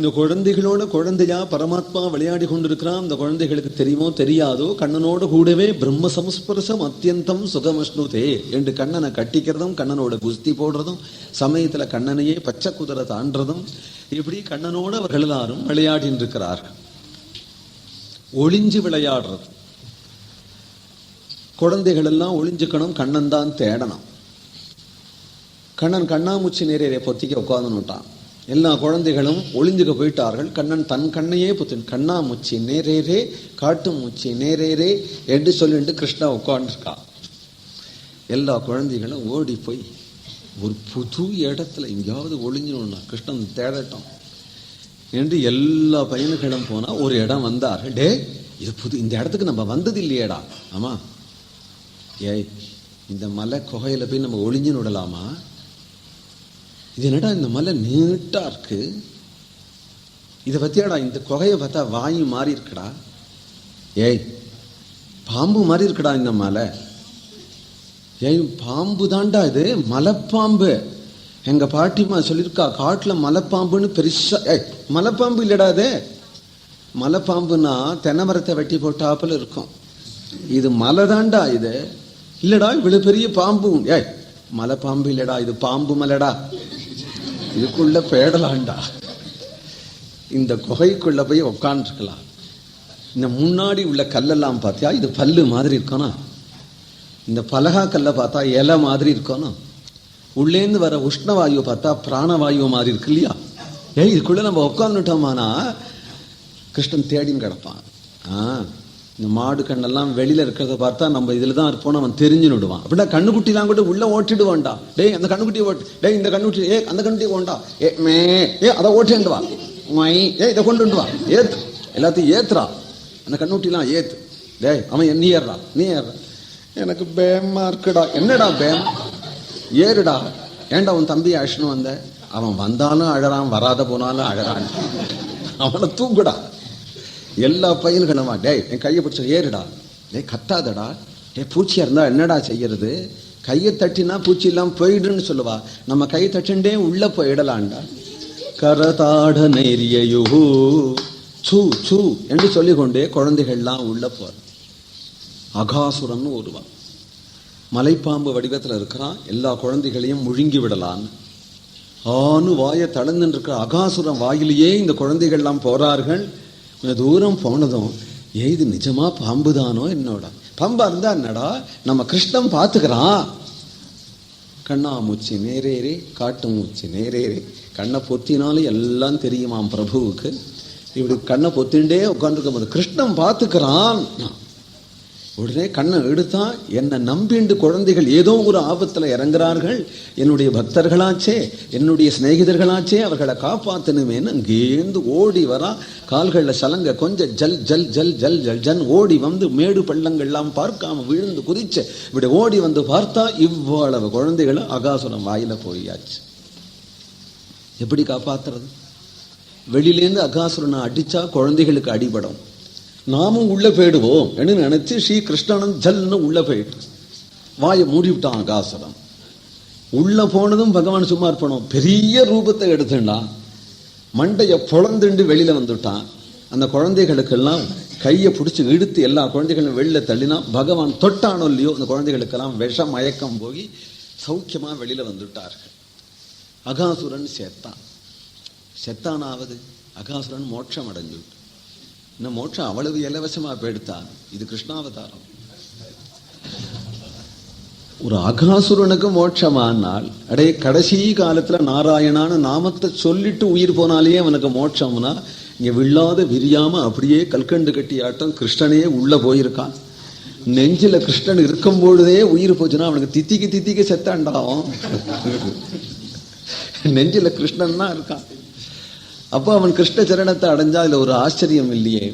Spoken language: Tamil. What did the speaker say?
இந்த குழந்தைகளோட குழந்தையா பரமாத்மா விளையாடி கொண்டிருக்கிறான். அந்த குழந்தைகளுக்கு தெரியுமோ தெரியாதோ கண்ணனோட கூடவே பிரம்ம சம்ஸ்பர்சம் அத்தியந்தம் சுகமஷ்ணுதே என்று கண்ணனை கட்டிக்கிறதும் கண்ணனோட குஸ்தி போடுறதும் சமயத்துல கண்ணனையே பச்சை குதிரை தாண்டதும் இப்படி கண்ணனோட அவர்கள் எல்லாரும் விளையாடின்னு இருக்கிறார்கள் ஒளிஞ்சு விளையாடுறது. குழந்தைகள் எல்லாம் ஒளிஞ்சுக்கணும் கண்ணன் தான் தேடணும். கண்ணன் கண்ணாமூச்சி நேரே பொத்திக்க உட்காந்துட்டான் எல்லா குழந்தைகளும் ஒளிஞ்சுக்க போயிட்டார்கள். கண்ணன் தன் கண்ணையே புத்தின் கண்ணாமூச்சி நேரேரே காட்டு மூச்சி நேரேரே என்று சொல்லிட்டு கிருஷ்ணா உட்காந்துருக்கா எல்லா குழந்தைகளும் ஓடி போய் ஒரு புது இடத்துல எங்கேயாவது ஒளிஞ்சணும்னா கிருஷ்ணன் தேடட்டும் என்று எல்லா பையனுகளும் போனால் ஒரு இடம் வந்தார்கள். டே இது புது இந்த இடத்துக்கு நம்ம வந்தது இல்லையேடா. ஆமாம் ஏய் இந்த மலை குகையில் போய் நம்ம ஒளிஞ்சு விடலாமா? இது என்னடா இந்த மலை நீட்டாக இருக்குது இதை பற்றியாடா இந்த குகையை பார்த்தா வாயு மாறி இருக்குடா. ஏய் பாம்பு மாதிரி இருக்குடா இந்த மலை. ஏய் பாம்பு தாண்டா இது மலைப்பாம்பு. எங்கள் பாட்டிமா சொல்லியிருக்கா காட்டில் மலைப்பாம்புன்னு பெருசாக ஏய் மலைப்பாம்பு இல்லைடா அது மலைப்பாம்புன்னா தென்னை மரத்தை வெட்டி போட்டாப்புல இருக்கும். இது மலை தாண்டா இது. இல்லைடா இவ்வளோ பெரிய பாம்பு ஏய் மலைப்பாம்பு இல்லைடா இது பாம்பு மலைடா. இதுக்குள்ள பேடலாண்டா. இந்த குகைக்குள்ள போய் உட்காந்துருக்கலாம் இந்த முன்னாடி உள்ள கல்லெல்லாம் பார்த்தியா இது பல்லு மாதிரி இருக்கணும். இந்த பலகா கல்லை பார்த்தா இலை மாதிரி இருக்கணும். உள்ளேந்து வர உஷ்ணவாயுவை பார்த்தா பிராணவாயு மாதிரி இருக்கு இல்லையா? ஏய் இதுக்குள்ள நம்ம உட்காந்துட்டோமானா கிருஷ்ணன் தேடின்னு கிடப்பான். ஆ. இந்த மாடு கண்ணெல்லாம் வெளியில இருக்கிறத பார்த்தா நம்ம இதுல தான் இருப்போம் அவன் தெரிஞ்சு விடுவான் அப்படின்னா கண்ணுக்குட்டிலாம் கூட உள்ள ஓட்டிடுவான்டா. டேய் அந்த கண்ணுக்குட்டி ஓட்டு. டேய் இந்த கண்ணுக்குட்டி ஏ அந்த கண்ணுக்குட்டி ஓண்டா. ஏ மே ஏ அதை ஓட்டிண்டு வா. மை ஏ இதை கொண்டு வா. ஏத்து. எல்லாத்தையும் ஏத்துறா. அந்த கண்ணுக்குட்டிலாம் ஏத்து. டேய் அவன் நீ ஏறுறா நீ ஏறுறா எனக்கு பேமா இருக்குடா. என்னடா பேம் ஏறுடா. ஏன்டா உன் தம்பி அழிச்சுன்னு வந்த? அவன் வந்தாலும் அழறான் வராத போனாலும் அழறான். அவனை தூக்குடா எல்லா பையன்களுமா டேய் என் கையை பிடிச்ச ஏறுடா. டேய் கத்தாதடா. டே பூச்சியாக இருந்தால் என்னடா செய்யறது? கையை தட்டினா பூச்சி இல்லாமல் போயிடுன்னு சொல்லுவா. நம்ம கை தட்டுண்டே உள்ள போயிடலான்டா கரதாட நெறியு சூ சூ என்று சொல்லிக்கொண்டே குழந்தைகள்லாம் உள்ள போற. அகாசுரன்னு ஒருவன் மலைப்பாம்பு வடிவத்தில் இருக்கிறான். எல்லா குழந்தைகளையும் முழுங்கி விடலான்னு. ஆணு வாயை தளர்ந்துட்டு இருக்கிற அகாசுரம் வாயிலேயே இந்த குழந்தைகள்லாம் போறார்கள். கொஞ்சம் தூரம் போனதும் ஏ இது நிஜமாக பாம்பு தானோ என்னோட? பாம்பா இருந்தா என்னடா? நம்ம கிருஷ்ணன் பார்த்துக்கிறான் கண்ணா மூச்சு நேரேரே காட்டு மூச்சு நேரேரே கண்ணை பொத்தினாலும் எல்லாம் தெரியுமாம் பிரபுவுக்கு. இப்படி கண்ணை பொத்திண்டே உட்காந்துருக்கும் போது கிருஷ்ணன் பார்த்துக்கிறான் உடனே கண்ணை எடுத்தா என்னை நம்பிண்டு குழந்தைகள் ஏதோ ஒரு ஆபத்தில் இறங்குறார்கள். என்னுடைய பக்தர்களாச்சே என்னுடைய சிநேகிதர்களாச்சே அவர்களை காப்பாத்தணுமேன்னு அங்கேருந்து ஓடி வரா. கால்களில் சலங்க கொஞ்சம் ஜல் ஜல் ஜல் ஜல் ஜல் ஜன் ஓடி வந்து மேடு பள்ளங்கள்லாம் பார்க்காம விழுந்து குதிச்ச இப்படி ஓடி வந்து பார்த்தா இவ்வளவு குழந்தைகளும் அகாசுரம் வாயில போயாச்சு. எப்படி காப்பாத்துறது? வெளியிலேருந்து அகாசுரனை அடிச்சா குழந்தைகளுக்கு அடிபடும். நாமும் உள்ளே போயிடுவோம் என்று நினைச்சு ஸ்ரீ கிருஷ்ணனும் ஜல்னு உள்ளே போயிட்டு வாயை மூடிவிட்டான் அகாசுரம் உள்ளே போனதும் பகவான் சும்மா இருப்பணும் பெரிய ரூபத்தை எடுத்துட்டான் மண்டையை பொழந்துண்டு வெளியில வந்துட்டான். அந்த குழந்தைகளுக்கெல்லாம் கையை பிடிச்சி இழுத்து எல்லா குழந்தைகளும் வெளியில் தள்ளினா பகவான் தொட்டானோ இல்லையோ? அந்த குழந்தைகளுக்கெல்லாம் விஷ மயக்கம் போய் சௌக்கியமாக வெளியில வந்துட்டார்கள். அகாசுரன் செத்தான். செத்தானாவது அகாசுரன் மோட்சம் அடைஞ்சு இந்த மோட்சம் அவ்வளவு இலவசமா போயிடுத்தான் இது கிருஷ்ணாவதாரம். ஒரு அகாசுரனுக்கு மோட்சமானால் அடே கடைசி காலத்துல நாராயணான்னு நாமத்தை சொல்லிட்டு உயிர் போனாலேயே அவனுக்கு மோட்சம்னா இங்க விழாத விரியாம அப்படியே கல்கண்டு கட்டி ஆட்டம் கிருஷ்ணனே உள்ள போயிருக்கான். நெஞ்சில கிருஷ்ணன் இருக்கும் பொழுதே உயிர் போச்சுன்னா அவனுக்கு தித்திக்கு தித்திக்கு செத்தாண்டாவும் நெஞ்சில் கிருஷ்ணன் தான் இருக்கான். அப்போ அவன் கிருஷ்ண சரணத்தை அடைஞ்சா இதுல ஒரு ஆச்சரியம் இல்லையே.